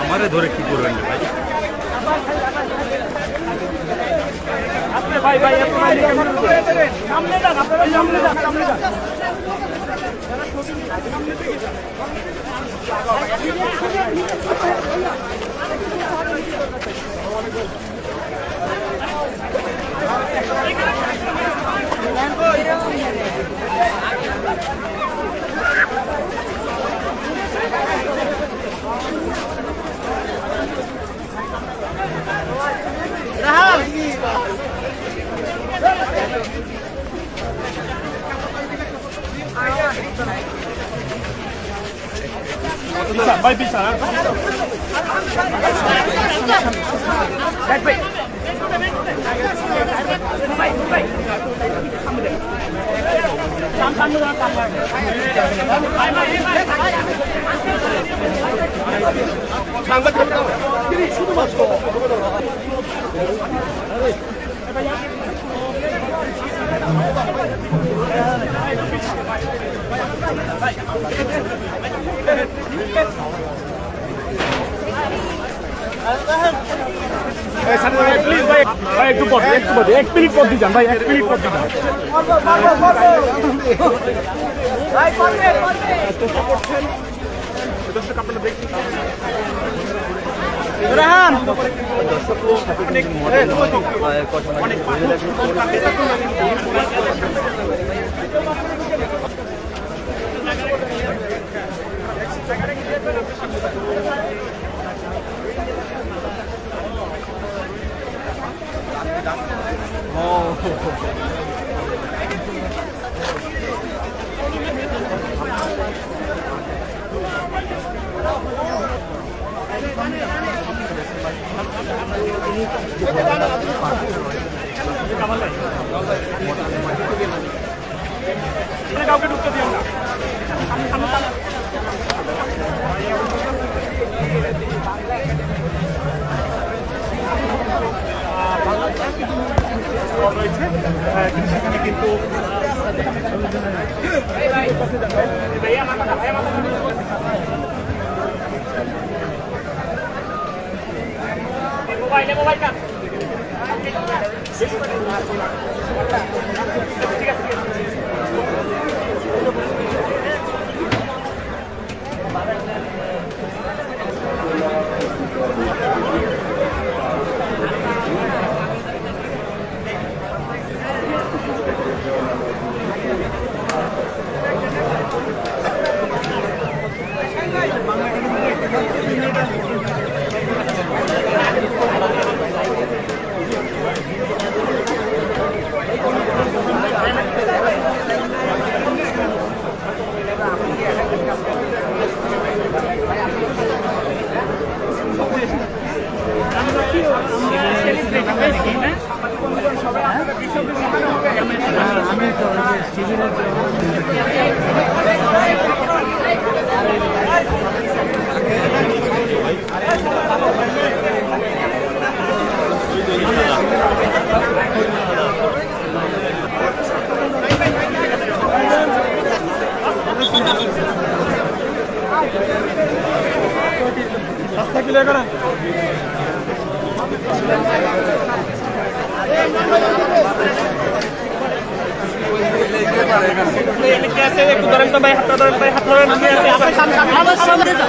আমারে ধরে কি করবেন ভাই? প্লিজ ভাই Vai bisa baik. Baik, baik. 看不到看不到 ভাই একটু পর একটু পর এক মিনিট যান কাউকে ঢুকতে দিও না। রয়েছে কিন্তু সেখানে কিন্তু মোবাইলে মোবাইল কাট রাস্তা ক্লিয়ার করেন একটু ধরেন তো ভাই হাতটা ধরেন সামনে আমার সামনে যান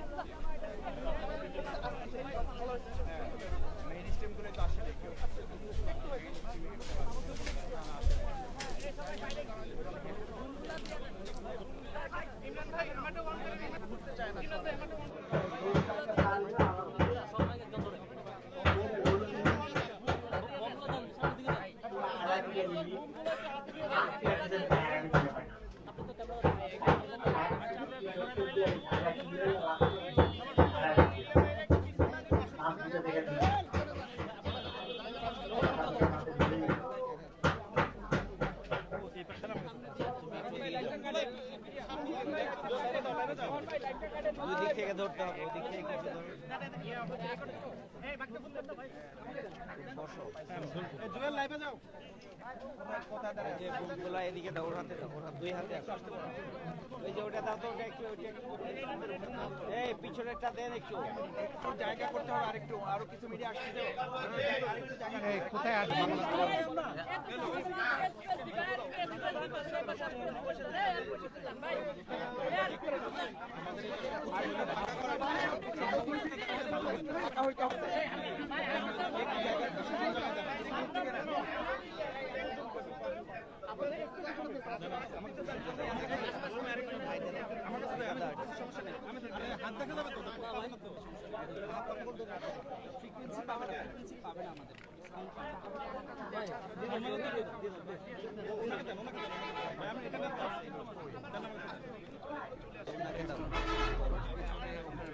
Hey, Joel, যে বুকগুলা এদিকে দাও ওর হাতে দাও ওর দুই হাতে ওই যে ওটা দাও তো ওটা একটু একটু এই পিছনেরটা দেন একটু জায়গা করতে হবে আরেকটু আরও কিছু মিডিয়া আসছে কোথায় আসবে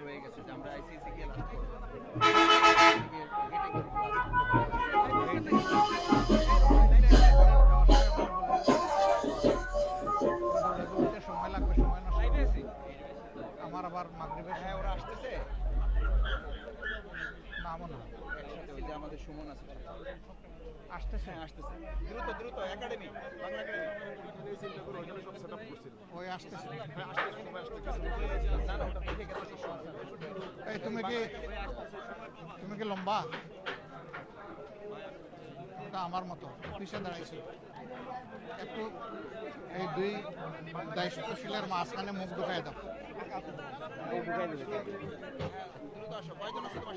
রয়ে গেছে আমরা আইসিসি গেলাম না। একসাথে ওই যে আমাদের সুমন আছে। আসতেছে? হ্যাঁ আসতেছে। দ্রুত দ্রুত একাডেমি বাংলা ওই আসতেছে। এই তুমি কি তুমি কি লম্বা? আমার মতো পিছিয়ে দাঁড়াইছি। একটু এই দুই দায়িত্বশীলের মাঝখানে মুখ ঢুকাই দাও। দ্রুত আসো কয়জন আছে তোমার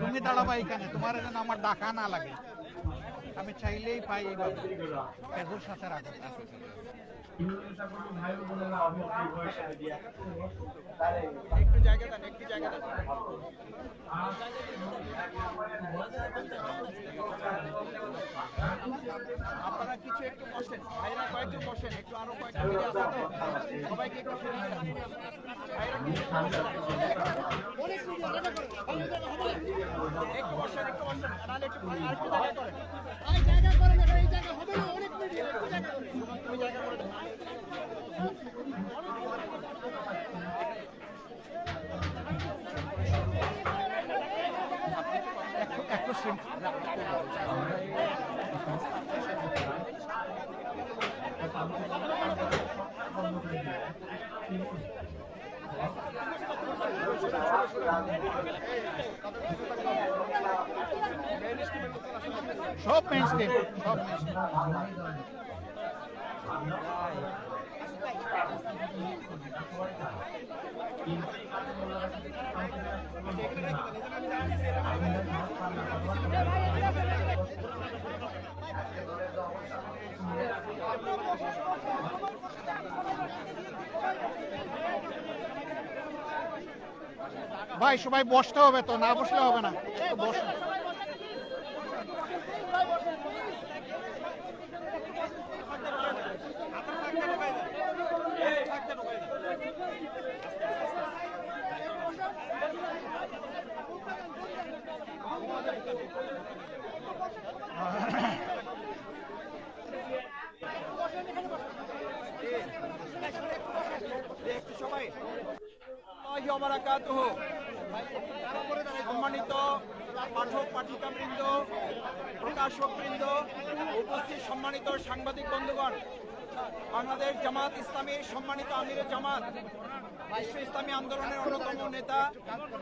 তুমি দাঁড়াবা এখানে তোমার যেন আমার ডাকা না লাগে আমি চাইলেই পাই এইভাবে এগুর সাথে রাখো একটু জায়গা দেন একটু জায়গা আপনারা কিছু একটু বসেন। ভাইরা কয়েকজন বসেন, একটু আরও কয়েকটা মিডিয়া সবাইকে একটু কিছু বসেন। একটু বসেন, একটু নাহলে একটু আরেকটু জায়গা করেন তুমি ভাই সবাই বসতে হবে তো না বসলে হবে না। বসে। সম্মানিত পাঠক, পাঠিকাবৃন্দ প্রকাশক বৃন্দ উপস্থিত সম্মানিত সাংবাদিক বন্ধুগণ, বাংলাদেশ জামাত ইসলামীর সম্মানিত আমিরের জামাত, বিশ্ব ইসলামী আন্দোলনের অন্যতম নেতা,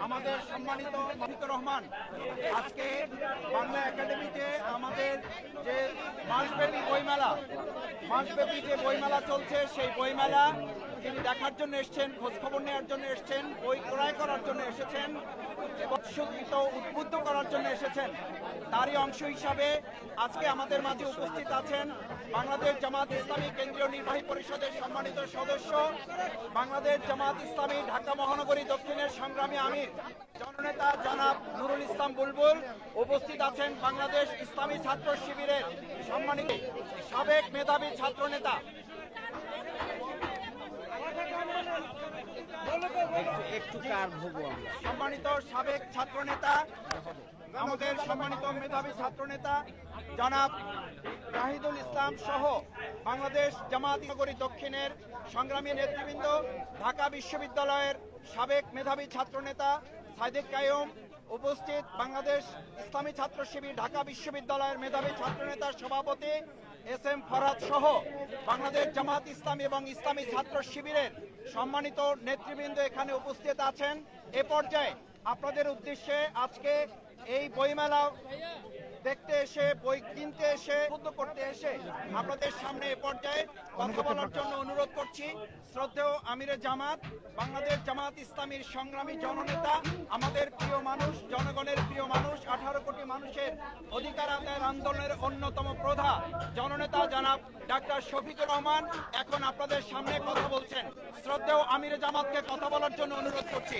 আমাদের সম্মানিত মাহিদুর রহমান। আজকে বাংলা একাডেমিতে আমাদের যে মাসব্যাপী বইমেলা, মাসব্যাপী যে বইমেলা চলছে, সেই বইমেলা তিনি দেখার জন্য এসেছেন খোঁজ খবর নেওয়ার জন্য এসেছেন, বই ক্রয় করার জন্য এসেছেন এবং উদ্বুদ্ধ করার জন্য এসেছেন, তারই অংশ হিসাবে আজকে আমাদের মাঝে উপস্থিত আছেন বাংলাদেশ জামাত ইসলামী কেন্দ্রীয় নির্বাহী পরিষদের সম্মানিত সদস্য, বাংলাদেশ জামাত ইসলামী ঢাকা মহানগরী দক্ষিণের সংগ্রামী আমির, জননেতা জনাব নুরুল ইসলাম বুলবুল উপস্থিত আছেন বাংলাদেশ ইসলামী ছাত্র শিবিরের সম্মানিত সাবেক মেধাবী ছাত্র একটু সম্মানিত সাবেক ছাত্র নেতা আমাদের সম্মানিত মেধাবী ছাত্র নেতা জনাব জাহিদুল ইসলাম সহ বাংলাদেশ জামাত নগরী দক্ষিণের সংগ্রামী নেতৃবৃন্দ, ঢাকা বিশ্ববিদ্যালয়ের সাবেক মেধাবী ছাত্র নেতা সাইদিক কায়ুম, উপস্থিত বাংলাদেশ ইসলামী ছাত্র শিবির ঢাকা বিশ্ববিদ্যালয়ের মেধাবী ছাত্র নেতার সভাপতি এস এম ফরাদ সহ বাংলাদেশ জামাত ইসলামী এবং ইসলামী ছাত্র শিবিরের সম্মানিত নেতৃবৃন্দ এখানে উপস্থিত আছেন। এ পর্যায়ে আপনাদের উদ্দেশ্যে আজকে এই বইমেলা দেখতে এসে, বই কিনতে এসে করতে এসে আপনাদের সামনে এ পর্যায়ে কথা বলার জন্য অনুরোধ করছি। শ্রদ্ধেয় আমিরে জামাত, বাংলাদেশ জামাত ইসলামীর সংগ্রামী জননেতা, আমাদের প্রিয় মানুষ, জনগণের প্রিয় মানুষ, আঠারো কোটি মানুষের অধিকার আদায়ের আন্দোলনের অন্যতম প্রধা জননেতা জনাব ডাক্তার শফিকুর রহমান এখন আপনাদের সামনে কথা বলছেন। শ্রদ্ধেয় আমিরে জামাতকে কথা বলার জন্য অনুরোধ করছি।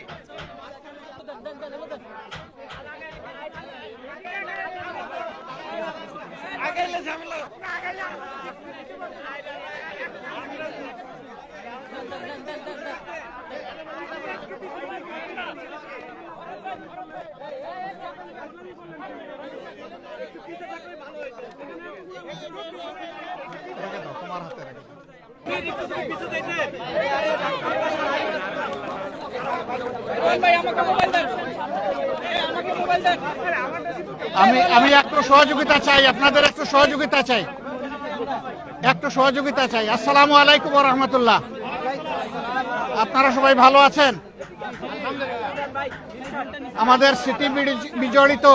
দাও তোমার হাতে রেখে। আমি আমি একটু সহযোগিতা চাই, আপনাদের একটু সহযোগিতা চাই। একটু সহযোগিতা চাই। আসসালামু আলাইকুম রহমতুল্লাহ। আপনারা সবাই ভালো আছেন? আমাদের স্মৃতি বিজ- বিজড়িত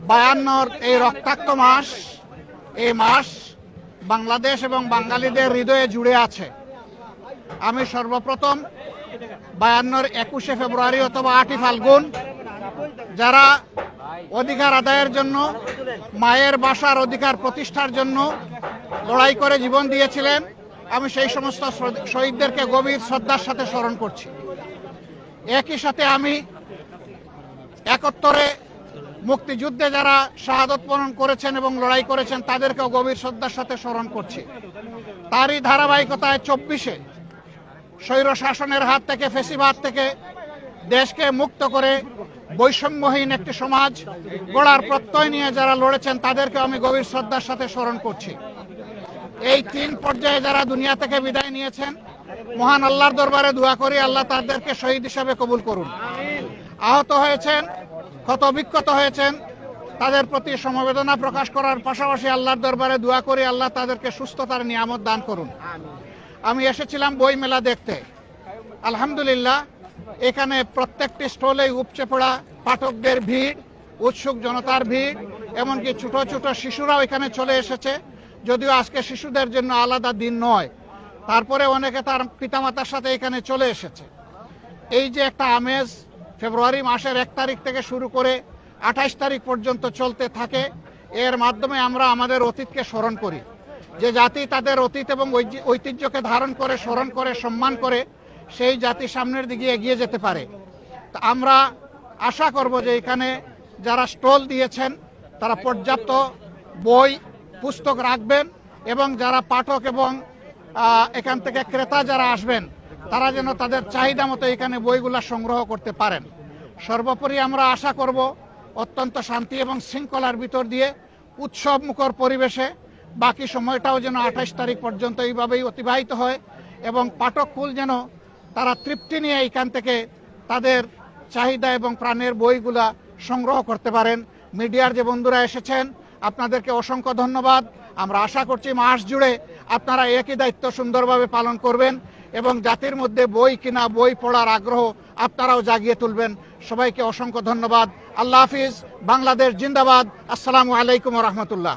বায়ান্নর এই রক্তাক্ত মাস, এই মাস বাংলাদেশ এবং বাঙালিদের হৃদয়ে জুড়ে আছে। আমি সর্বপ্রথম বায়ান্নর একুশে ফেব্রুয়ারি অথবা আটই ফাল্গুন, যারা অধিকার আদায়ের জন্য, মায়ের বাসার অধিকার প্রতিষ্ঠার জন্য লড়াই করে জীবন দিয়েছিলেন, আমি সেই সমস্ত শহীদদেরকে গভীর শ্রদ্ধার সাথে স্মরণ করছি। একই সাথে আমি একত্তরে মুক্তিযুদ্ধে যারা শাহাদত করেছেন এবং লড়াই করেছেন, তাদেরকেও গভীর শ্রদ্ধার সাথে স্মরণ করছি। তারই ধারাবাহিকতায় চব্বিশে স্বৈর শাসনের হাত থেকে, ফেসিবাদ থেকে দেশকে মুক্ত করে বৈষম্যহীন একটি সমাজ গড়ার প্রত্যয় নিয়ে যারা লড়েছেন তাদেরকে আমি গভীর শ্রদ্ধার সাথে স্মরণ করছি। এই তিন পর্যায়ে যারা দুনিয়া থেকে বিদায় নিয়েছেন, মহান আল্লাহর দরবারে দোয়া করি, আল্লাহ তাদেরকে শহীদ হিসাবে কবুল করুন। আহত হয়েছেন, ক্ষত বিক্ষত হয়েছেন, তাদের প্রতি সমবেদনা প্রকাশ করার পাশাপাশি আল্লাহর দরবারে দোয়া করি, আল্লাহ তাদেরকে সুস্থতার নিয়ামত দান করুন। আমি এসেছিলাম বই মেলা দেখতে। আলহামদুলিল্লাহ, এখানে প্রত্যেকটি স্টলে উপচে পড়া পাঠকদের ভিড়, উৎসুক জনতার ভিড়, এমনকি ছোট ছোট শিশুরাও এখানে চলে এসেছে। যদিও আজকে শিশুদের জন্য আলাদা দিন নয়, তারপরে অনেকে তার পিতামাতার সাথে এখানে চলে এসেছে। এই যে একটা আমেজ, ফেব্রুয়ারি মাসের এক তারিখ থেকে শুরু করে আঠাইশ তারিখ পর্যন্ত চলতে থাকে, এর মাধ্যমে আমরা আমাদের অতীতকে স্মরণ করি। যে জাতি তাদের অতীত এবং ঐতি- ঐতিহ্যকে ধারণ করে, স্মরণ করে, সম্মান করে, সেই জাতি সামনের দিকে এগিয়ে যেতে পারে। তা আমরা আশা করব যে এখানে যারা স্টল দিয়েছেন, তারা পর্যাপ্ত বই, পুস্তক রাখবেন এবং যারা পাঠক এবং এখান থেকে ক্রেতা যারা আসবেন, তারা যেন তাদের চাহিদা মতো এখানে বইগুলা সংগ্রহ করতে পারেন। সর্বোপরি আমরা আশা করব অত্যন্ত শান্তি এবং শৃঙ্খলার ভিতর দিয়ে উৎসব মুখর পরিবেশে বাকি সময়টাও যেন আঠাশ তারিখ পর্যন্ত এইভাবেই অতিবাহিত হয় এবং পাঠক পাঠককুল যেন তারা তৃপ্তি নিয়ে এইখান থেকে তাদের চাহিদা এবং প্রাণের বইগুলা সংগ্রহ করতে পারেন। মিডিয়ার যে বন্ধুরা এসেছেন, আপনাদেরকে অসংখ্য ধন্যবাদ। আমরা আশা করছি মাস জুড়ে আপনারা একই দায়িত্ব সুন্দরভাবে পালন করবেন এবং জাতির মধ্যে বই কিনা, বই পড়ার আগ্রহ আপনারাও জাগিয়ে তুলবেন। সবাইকে অসংখ্য ধন্যবাদ। আল্লাহ হাফিজ, বাংলাদেশ জিন্দাবাদ। আসসালামু আলাইকুম রহমতুল্লাহ।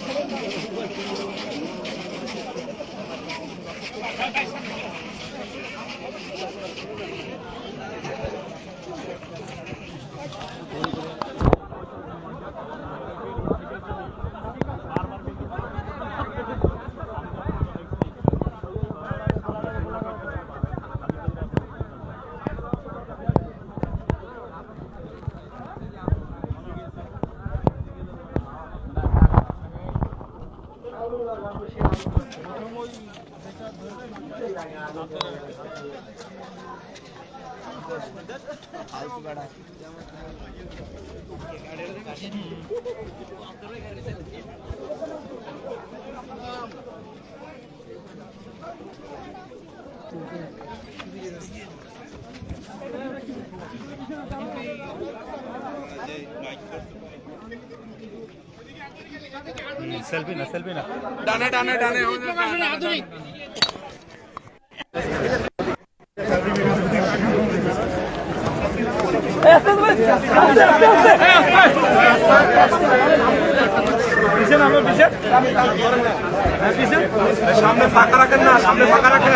আমরা আগাই সেলফি না সেলফি না। সামনে ফাঁকা রাখেন না সামনে ফাঁকা রাখেন।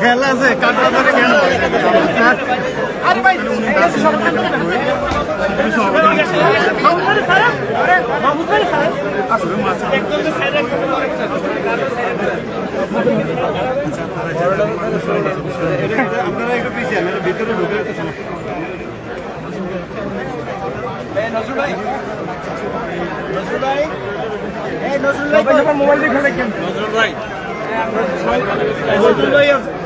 খেলা আছে কাটা ধরে কেন আপনারা একটু পিছিয়ে ভিতরে ঢুকে যেতে সমস্যা মোবাইল দেখে নজরুল ভাই। নজরুল ভাই। আছে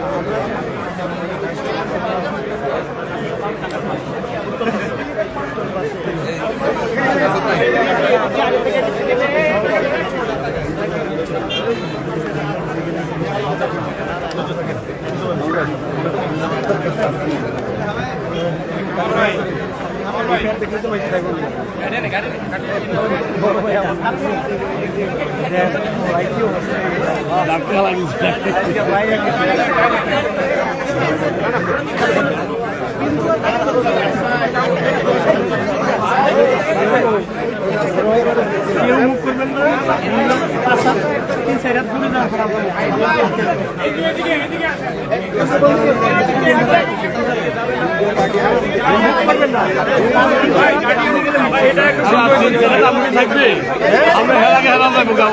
থাকবে আমরা হেলাকে হেলা যাব গাও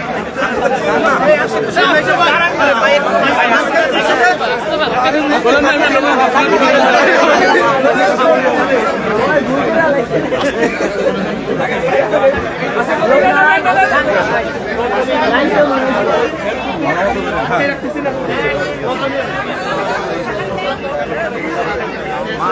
মা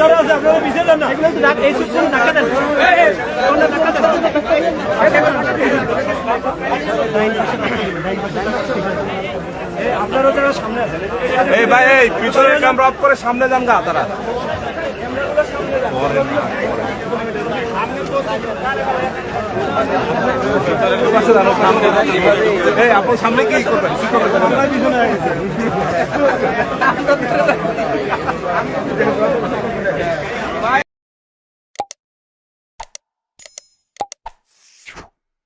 যারা আছে আপনারা পিছিয়ে যান না। এগুলো একটু এই সুযোগ ধাক্কা দেন আপনারা যারা সামনে আছেন এই ভাই এই পিছনের ক্যামেরা অফ করে সামনে যান গা তারা। আপনার সামনে কি করবেন? কি করবেন?